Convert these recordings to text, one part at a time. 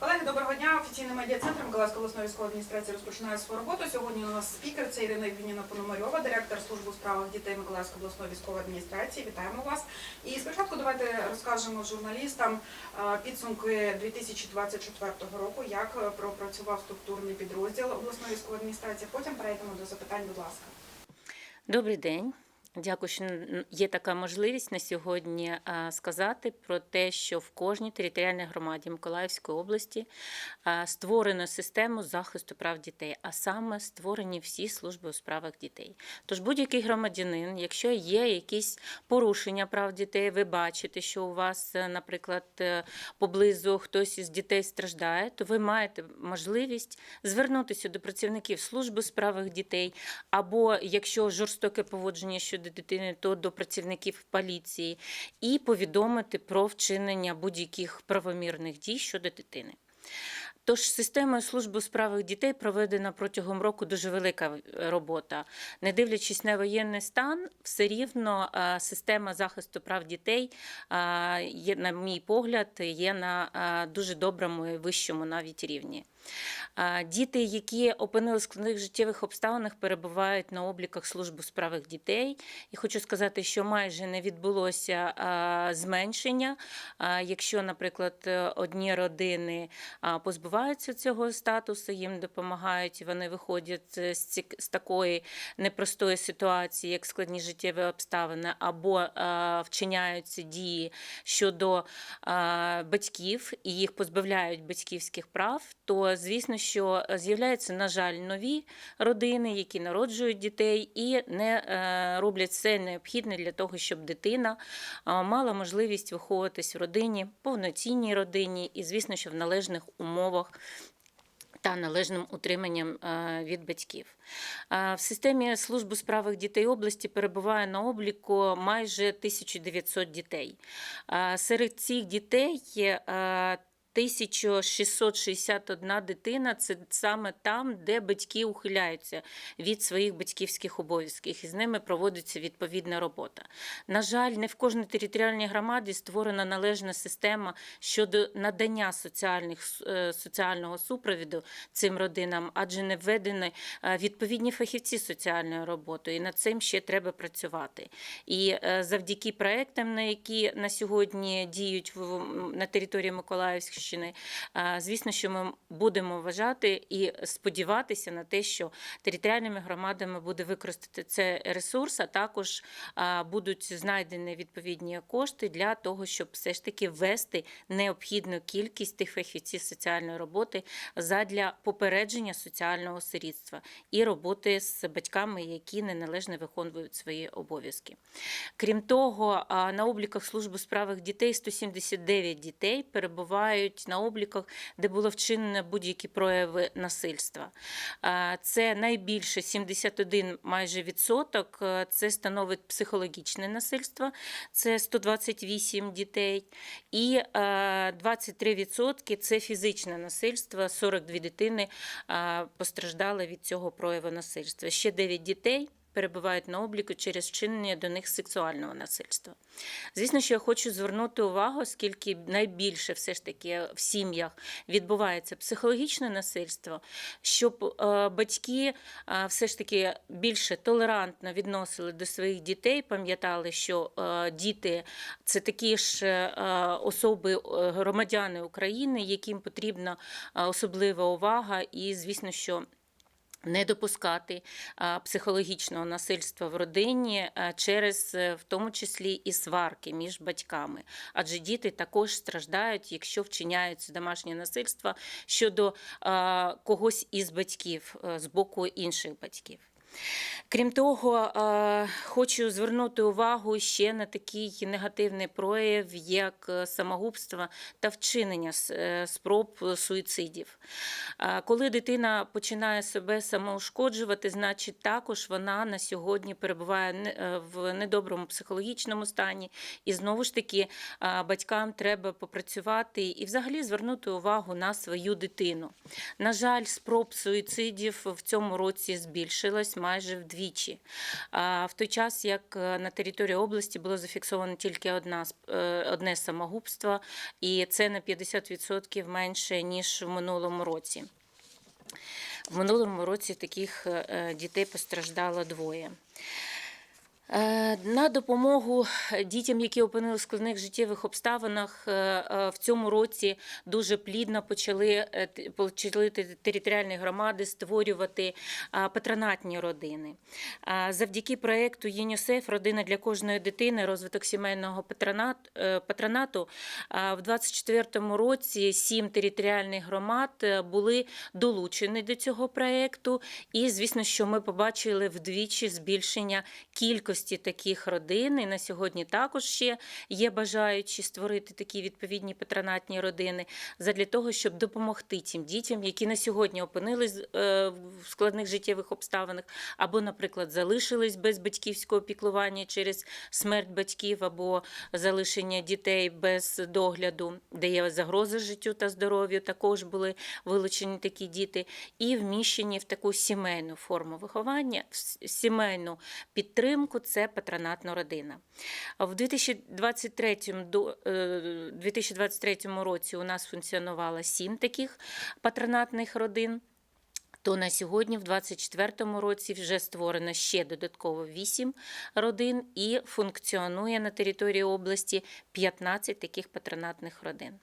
Колеги, доброго дня. Офіційний медіа-центр Миколаївської обласної військової адміністрації розпочинає свою роботу. Сьогодні у нас спікер це Ірина Євгенівна Пономарьова, директор служби у справах дітей Миколаївської обласної військової адміністрації. Вітаємо вас. І спочатку давайте розкажемо журналістам підсумки 2024 року, як е, пропрацював структурний підрозділ обласної військової адміністрації. Потім перейдемо до запитань. Будь ласка. Добрий день. Дякую, що є така можливість на сьогодні сказати про те, що в кожній територіальній громаді Миколаївської області створено систему захисту прав дітей, а саме створені всі служби у справах дітей. Тож будь-який громадянин, якщо є якісь порушення прав дітей, ви бачите, що у вас, е, наприклад, е, поблизу хтось із дітей страждає, то ви маєте можливість звернутися до працівників служби у справах дітей, або якщо жорстоке поводження щодо дитини, то до працівників поліції, і повідомити про вчинення будь-яких правомірних дій щодо дитини. Тож системою служби у справах дітей проведена протягом року дуже велика е, робота. Не дивлячись на воєнний стан, все рівно е, система захисту прав дітей, е, на мій погляд, є на дуже доброму і вищому навіть рівні. Діти, які опинилися в складних життєвих обставинах, перебувають на обліках служби у справах дітей. І хочу сказати, що майже не відбулося зменшення. Якщо, наприклад, одні родини а, позбуваються цього статусу, їм допомагають, вони виходять з, з такої непростої ситуації, як складні життєві обставини, або а, вчиняються дії щодо а, батьків і їх позбавляють батьківських прав, то звісно, що з'являються, на жаль, нові родини, які народжують дітей і не е, роблять все необхідне для того, щоб дитина мала можливість виховуватись в родині, повноцінній родині, і звісно, що в належних умовах. Та належним утриманням е, від батьків Е, в системі служби справах дітей області перебуває на обліку майже 1900 дітей. Е, Серед цих дітей 1661 дитина це саме там, де батьки ухиляються від своїх батьківських обов'язків, і з ними проводиться відповідна робота. На жаль, не в кожній територіальній громаді створена належна система щодо надання соціальних, е, соціального супровіду цим родинам, адже не введені е, відповідні фахівці соціальної роботи, і над цим ще треба працювати. І е, завдяки проектам, на які на сьогодні діють на території Миколаївщини, е, звісно, що ми будемо вважати і сподіватися на те, що територіальними громадами буде використати це ресурс, а також будуть знайдені відповідні кошти для того, щоб все ж таки ввести необхідну кількість тих фахівців соціальної роботи задля попередження соціального сирітства і роботи з батьками, які неналежно виконують свої обов'язки. Крім того, на обліках служби справах дітей 179 дітей перебувають на обліках, де було вчинено будь-які прояви насильства. Це найбільше 71 майже відсоток. е, Це становить психологічне насильство, це 128 дітей, і е, 23 відсотки це фізичне насильство. 42 дитини е, постраждали від цього прояву насильства. Ще 9 дітей перебувають на обліку через вчинення до них сексуального насильства. Звісно, що я хочу звернути увагу, оскільки найбільше все ж таки в сім'ях відбувається психологічне насильство, щоб е, батьки е, все ж таки більше толерантно відносили до своїх дітей, пам'ятали, що е, діти це такі ж особи, громадяни України, яким потрібна особлива увага, і звісно, що не допускати психологічного насильства в родині через е, в тому числі і сварки між батьками, адже діти також страждають, якщо вчиняються домашнє насильство щодо когось із батьків е, з боку інших батьків. Крім того, е, хочу звернути увагу ще на такий негативний прояв, як е, самогубство та вчинення е, спроб суїцидів. Коли дитина починає себе самоушкоджувати, значить також вона на сьогодні перебуває в недоброму психологічному стані. І знову ж таки батькам треба попрацювати і взагалі звернути увагу на свою дитину. На жаль, спроб суїцидів в цьому році збільшилось майже вдвічі. В той час, як е, на території області було зафіксовано тільки одна, е, одне самогубство, і це на 50% менше, ніж в минулому році. В минулому році таких е, дітей постраждало двоє. Е, На допомогу дітям, які опинилися в складних життєвих обставинах, е, е, в цьому році дуже плідно почали, почали територіальні громади створювати патронатні родини. Завдяки проєкту ЮНІСЕФ Родина для кожної дитини, розвиток сімейного патронат- патронату в 2024 році сім територіальних громад були долучені до цього проєкту. І, звісно, що ми побачили вдвічі збільшення кількості таких родин. І на сьогодні також ще є бажаючі створити такі відповідні патронатні родини задля того, щоб допомогти тим дітям, які на сьогодні опинились е, в складних життєвих обставинах, або, наприклад, залишились без батьківського піклування через смерть батьків або залишення дітей без догляду, де є загроза життю та здоров'ю. Також були вилучені такі діти, і вміщені в таку сімейну форму виховання, в сімейну підтримку це патронатна родина. В 2023, до- е, 2023 році у нас функціонувало сім таких патронатних родин. То на сьогодні, в 2024 році, вже створено ще додатково 8 родин і функціонує на території області 15 таких патронатних родин,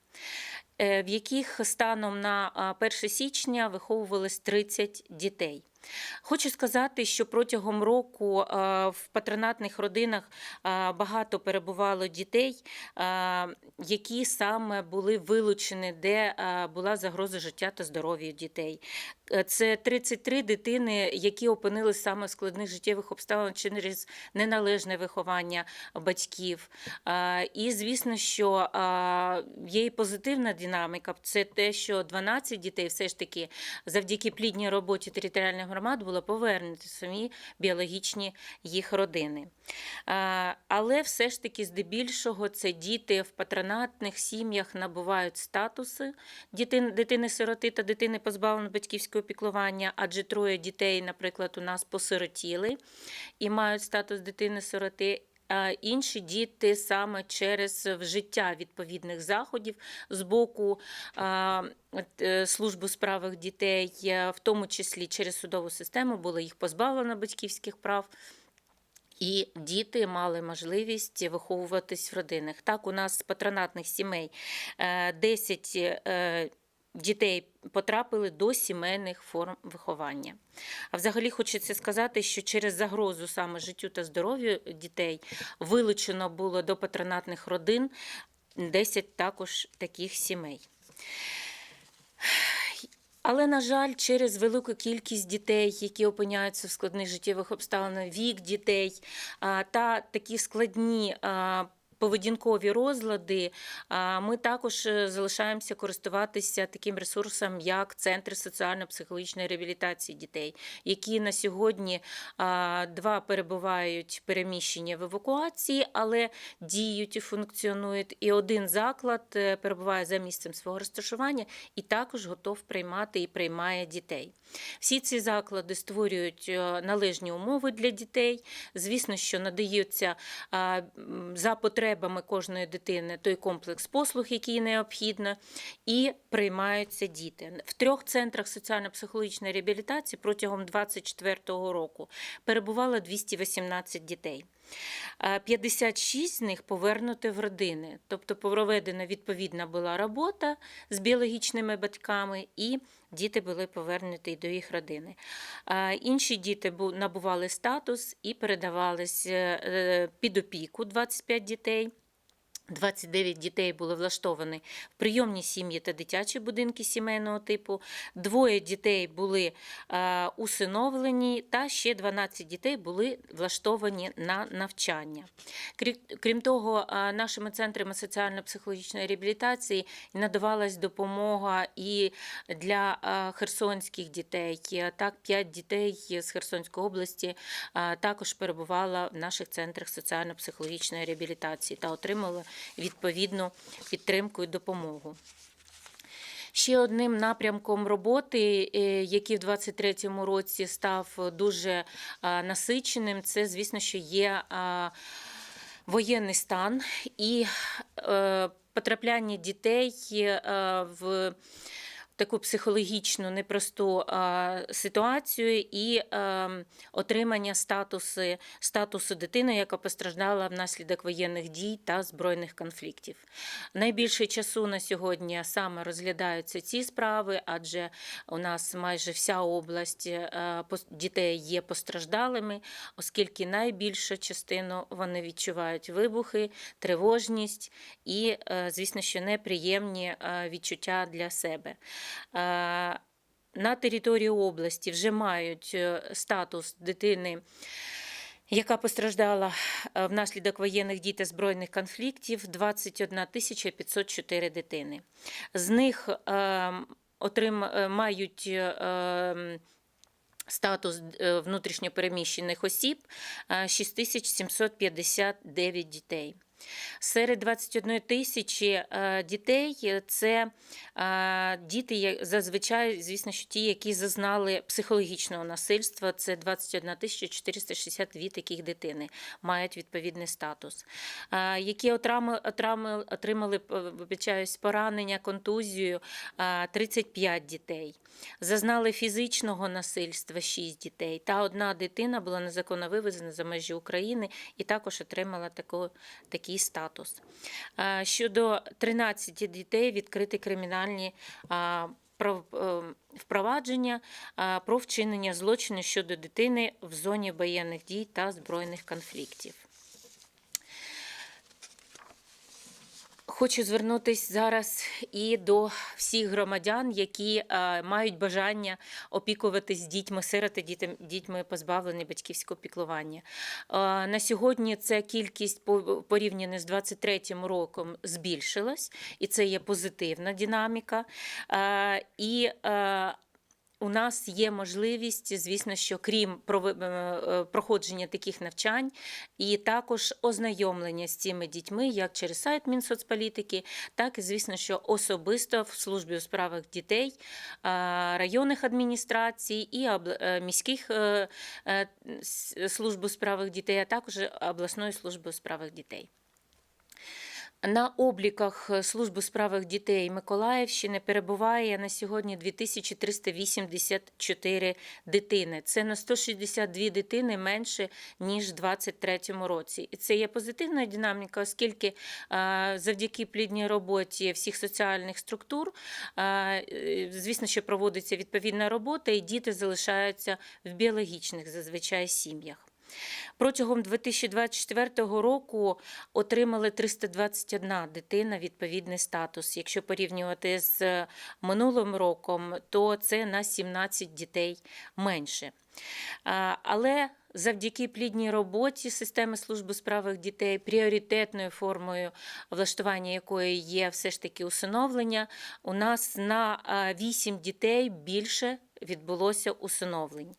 е, в яких станом на 1 січня виховувалось 30 дітей. Хочу сказати, що протягом року в патронатних родинах багато перебувало дітей, які саме були вилучені, де була загроза життя та здоров'я дітей. Е, Це 33 дитини, які опинились саме в складних життєвих обставинах через неналежне виховання батьків. І звісно, що є і позитивна динаміка. Це те, що 12 дітей все ж таки завдяки плідній роботі територіальних громад було повернути самі біологічні їх родини. Але все ж таки, здебільшого, це діти в патронатних сім'ях набувають статуси дитини-сироти та дитини позбавленої батьківського піклування, адже троє дітей, наприклад, у нас посиротіли і мають статус дитини-сироти. Інші діти саме через вжиття відповідних заходів з боку е, служби справах дітей, е, в тому числі через судову систему, було їх позбавлено батьківських прав. І діти мали можливість виховуватись в родинах. Так, у нас з патронатних сімей е, 10 е, дітей потрапили до сімейних форм виховання. А взагалі хочеться сказати, що через загрозу саме життю та здоров'ю дітей вилучено було до патронатних родин 10 також таких сімей. Але, на жаль, через велику кількість дітей, які опиняються в складних життєвих обставинах, вік дітей та такі складні поведінкові розлади, ми також е, залишаємося користуватися таким ресурсом, як центри соціально-психологічної реабілітації дітей, які на сьогодні два перебувають переміщені в евакуації, але діють і функціонують. І один заклад е, перебуває за місцем свого розташування і також готов приймати і приймає дітей. Всі ці заклади створюють е, належні умови для дітей. Звісно, що надаються за потребами кожної дитини той комплекс послуг, який необхідно, і приймаються діти. В трьох центрах соціально-психологічної реабілітації протягом 2024 року перебувало 218 дітей. Е, 56 з них повернуті в родини, тобто проведена відповідна була робота з біологічними батьками, і діти були повернуті до їх родини. Е, Інші діти набували статус і передавались е, е, під опіку 25 дітей. 29 дітей були влаштовані в прийомні сім'ї та дитячі будинки сімейного типу. Двоє дітей були е, усиновлені, та ще 12 дітей були влаштовані на навчання. Крім того, е, нашими центрами соціально-психологічної реабілітації надавалась допомога і для е, херсонських дітей. Так, 5 дітей з Херсонської області також перебувало в наших центрах соціально-психологічної реабілітації та отримали відповідну підтримку і допомогу. Ще одним напрямком роботи, е, який в 2023 році став дуже насиченим, це, звісно, що є воєнний стан і е, потрапляння дітей е, в таку психологічну непросту ситуацію і отримання статусу, статусу дитини, яка постраждала внаслідок воєнних дій та збройних конфліктів. Найбільше часу на сьогодні саме розглядаються ці справи, адже у нас майже вся область е, дітей є постраждалими, оскільки найбільшу частину вони відчувають вибухи, тривожність і, е, звісно, що неприємні е, відчуття для себе. Е, На території області вже мають е, статус дитини. Яка постраждала е, внаслідок воєнних дій та збройних конфліктів 21 тисяча 504 дитини. З них е, отрим, мають е, статус внутрішньопереміщених осіб е, 6759 дітей. Серед 21 тисячі е, дітей е, це е, діти зазвичай, звісно, що ті, які зазнали психологічного насильства. Це 21 тисяча 462 таких дитини мають відповідний статус. Які отримали вибачаюсь, поранення, контузію е, 35 дітей. Зазнали фізичного насильства 6 дітей. Та одна дитина була незаконно вивезена за межі України і також отримала таку, такий статус. Е, Щодо 13 дітей відкриті кримінальні прав- е, впровадження про вчинення злочину щодо дитини в зоні воєнних дій та збройних конфліктів. Хочу звернутися зараз і до всіх громадян, які е, мають бажання опікуватись дітьми, сироти, дітям, дітьми позбавлені батьківського піклування. Е, на сьогодні ця кількість по- порівняно з 23 роком збільшилась, і це є позитивна динаміка. Е, і е, у нас є можливість, звісно, що крім е, е, проходження таких навчань, і також ознайомлення з цими дітьми як через сайт Мінсоцполітики, так і, звісно, що особисто в службі у справах дітей, е, районних адміністрацій і міських служб у справах дітей, а також обласної служби у справах дітей. На обліках е, служби справах дітей Миколаївщини перебуває на сьогодні 2384 дитини. Це на 162 дитини менше ніж в 2023 році. І це є позитивна динаміка, оскільки е, завдяки плідній роботі всіх соціальних структур, е, звісно, що проводиться відповідна робота, і діти залишаються в біологічних зазвичай сім'ях. Протягом 2024 року отримали 321 дитина відповідний статус. Якщо порівнювати з минулим роком, то це на 17 дітей менше. Але завдяки плідній роботі системи служби справах дітей, пріоритетною формою влаштування якої є все ж таки усиновлення, у нас на 8 дітей більше відбулося усиновлень.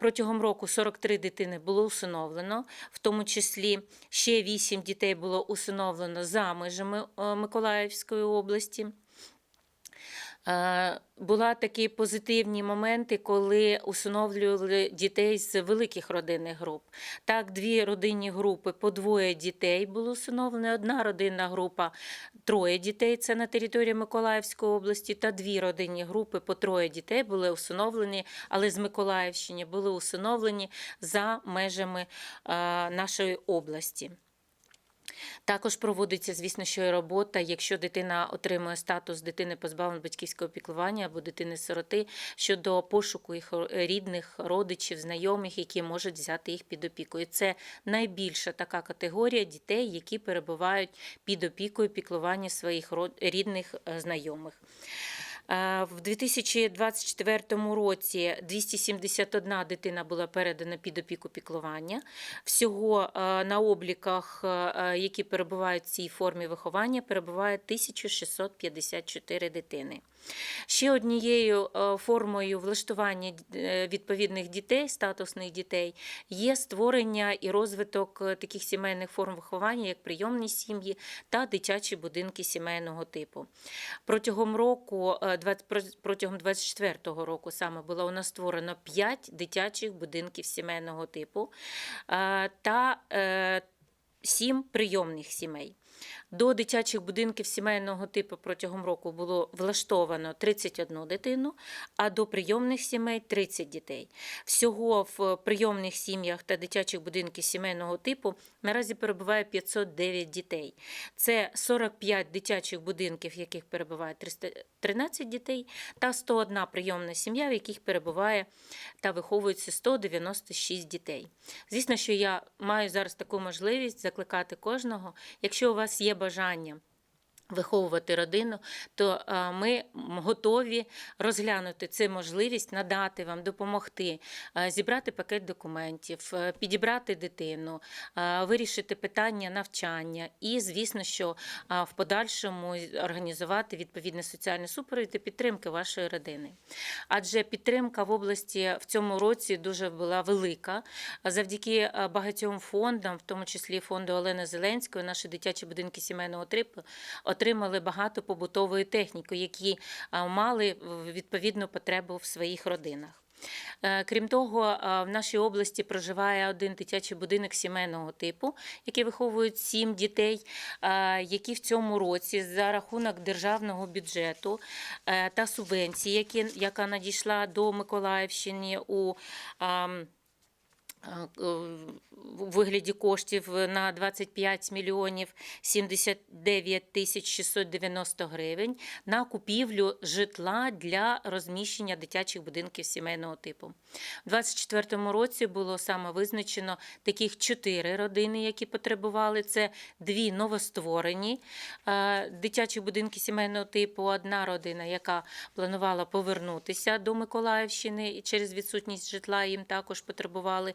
Протягом року 43 дитини було усиновлено, в тому числі ще 8 дітей було усиновлено за межами е, Миколаївської області. Е, Була такі позитивні моменти, коли усиновлювали дітей з великих родинних груп. Так, дві родинні групи по двоє дітей було усиновлено, одна родинна група троє дітей, це на території Миколаївської області, та дві родинні групи по троє дітей були усиновлені, але з Миколаївщини були усиновлені за межами е, нашої області. Також проводиться, звісно, що і робота, якщо дитина отримує статус дитини позбавленої батьківського піклування або дитини-сироти щодо пошуку їх рідних, родичів, знайомих, які можуть взяти їх під опіку. І це найбільша така категорія дітей, які перебувають під опікою піклування своїх рідних е, знайомих. Е, В 2024 році 271 дитина була передана під опіку піклування. Всього е, на обліках, е, які перебувають в цій формі виховання, перебуває 1654 дитини. Ще однією е, формою влаштування е, відповідних дітей, статусних дітей, є створення і розвиток е, таких сімейних форм виховання, як прийомні сім'ї та дитячі будинки сімейного типу. Протягом року, 20 про- протягом 24-го року саме було у нас створено 5 дитячих будинків сімейного типу та е, 7 прийомних сімей. До дитячих будинків сімейного типу протягом року було влаштовано 31 дитину, а до прийомних сімей 30 дітей. Всього в прийомних сім'ях та дитячих будинків сімейного типу наразі перебуває 509 дітей. Це 45 дитячих будинків, в яких перебуває 313 дітей, та 101 прийомна сім'я, в яких перебуває та виховується 196 дітей. Звісно, що я маю зараз таку можливість закликати кожного, якщо у вас є бажання. Виховувати родину, то ми готові розглянути цю можливість, надати вам, допомогти, зібрати пакет документів, е, підібрати дитину, вирішити питання навчання і, звісно, що в подальшому організувати відповідне соціальне супровід і підтримки вашої родини. Адже підтримка в області в цьому році дуже була велика. Завдяки е, багатьом фондам, в тому числі фонду Олени Зеленської, наші дитячі будинки сімейного трипу отримали багато побутової техніки, які мали відповідну потребу в своїх родинах. Е, Крім того, в нашій області проживає один дитячий будинок сімейного типу, який виховують сім дітей, які в цьому році за рахунок державного бюджету е, та субвенції, яка надійшла до Миколаївщини у у вигляді коштів на 25 мільйонів 79 тисяч 690 гривень на купівлю житла для розміщення дитячих будинків сімейного типу. У 2024 році було саме визначено таких чотири родини, які потребували. Це дві новостворені е, дитячі будинки сімейного типу. Одна родина, яка планувала повернутися до Миколаївщини через відсутність житла їм також потребували е,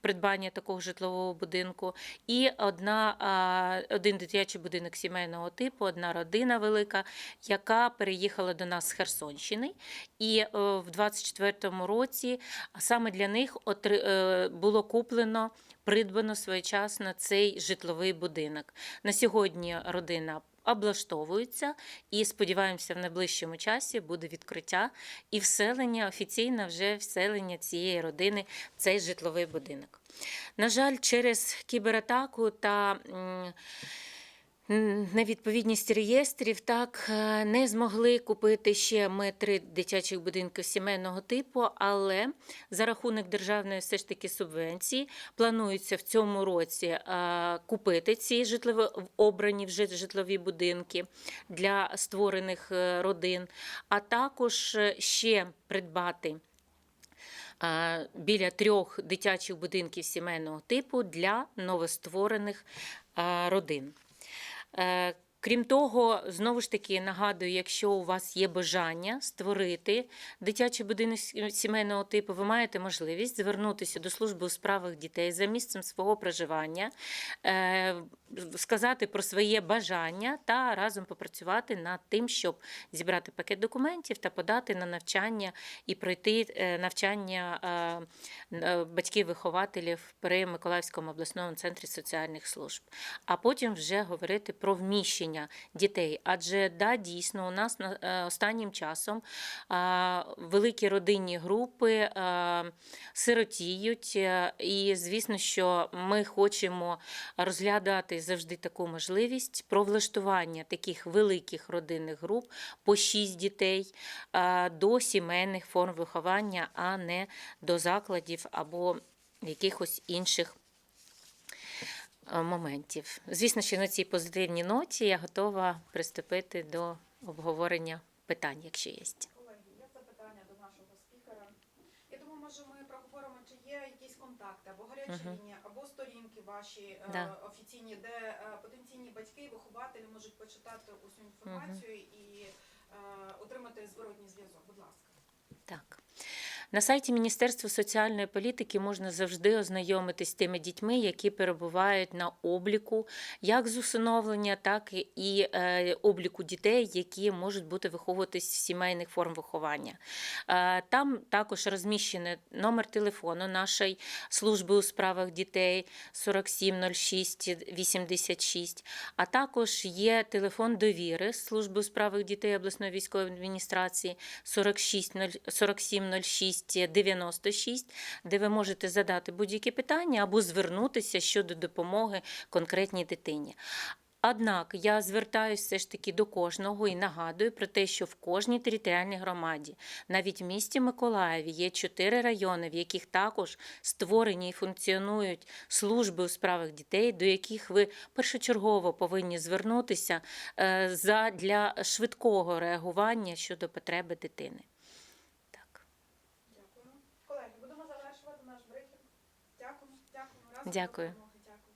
придбання такого житлового будинку. І одна, один дитячий будинок сімейного типу, одна родина велика, яка переїхала до нас з Херсонщини. І е, в 24-му році саме для них е, було куплено, придбано своєчасно цей житловий будинок. На сьогодні родина облаштовується і сподіваємося, в найближчому часі буде відкриття і вселення, офіційне вже вселення цієї родини в цей житловий будинок. На жаль, через кібератаку та невідповідність реєстрів так е, не змогли купити ще ми три дитячих будинки сімейного типу, але за рахунок державної все ж таки субвенції планується в цьому році е, купити ці житлові обрані вже житлові будинки для створених е, родин, а також ще придбати біля трьох дитячих будинків сімейного типу для новостворених родин. Е, Крім того, знову ж таки нагадую, якщо у вас є бажання створити дитячий будинок сімейного типу, ви маєте можливість звернутися до служби у справах дітей за місцем свого проживання, е, сказати про своє бажання та разом попрацювати над тим, щоб зібрати пакет документів та подати на навчання і пройти е, навчання е, батьків-вихователів при Миколаївському обласному центрі соціальних служб. А потім вже говорити про вміщення дітей. Адже да, дійсно, у нас на- е, останнім часом великі родинні групи сиротіють, е, і звісно, що ми хочемо розглядати завжди таку можливість про влаштування таких великих родинних груп по 6 дітей до сімейних форм виховання, а не до закладів або якихось інших е, моментів. Звісно, що на цій позитивній ноті я готова приступити до обговорення питань, якщо є. Колеги, є запитання до нашого спікера. Я думаю, може ми проговоримо, чи є якісь контакти або гарячі Мгм. лінії, або сторінки ваші е, Да. офіційні, де е, потенційні батьки, і вихователі можуть почитати усю інформацію і е, отримати зворотній зв'язок. Будь ласка. Так. На сайті Міністерства соціальної політики можна завжди ознайомитись з тими дітьми, які перебувають на обліку, як з усиновлення, так і е, обліку дітей, які можуть бути виховуватись в сімейних форм виховання. Е, Там також розміщений номер телефону нашої служби у справах дітей 4706 86, а також є телефон довіри служби у справах дітей обласної військової адміністрації 46 4706 96, де ви можете задати будь-які питання або звернутися щодо допомоги конкретній дитині. Однак я звертаюся все ж таки до кожного і нагадую про те, що в кожній територіальній громаді, навіть в місті Миколаєві, є чотири райони, в яких також створені і функціонують служби у справах дітей, до яких ви першочергово повинні звернутися е, для швидкого реагування щодо потреби дитини. Дякую.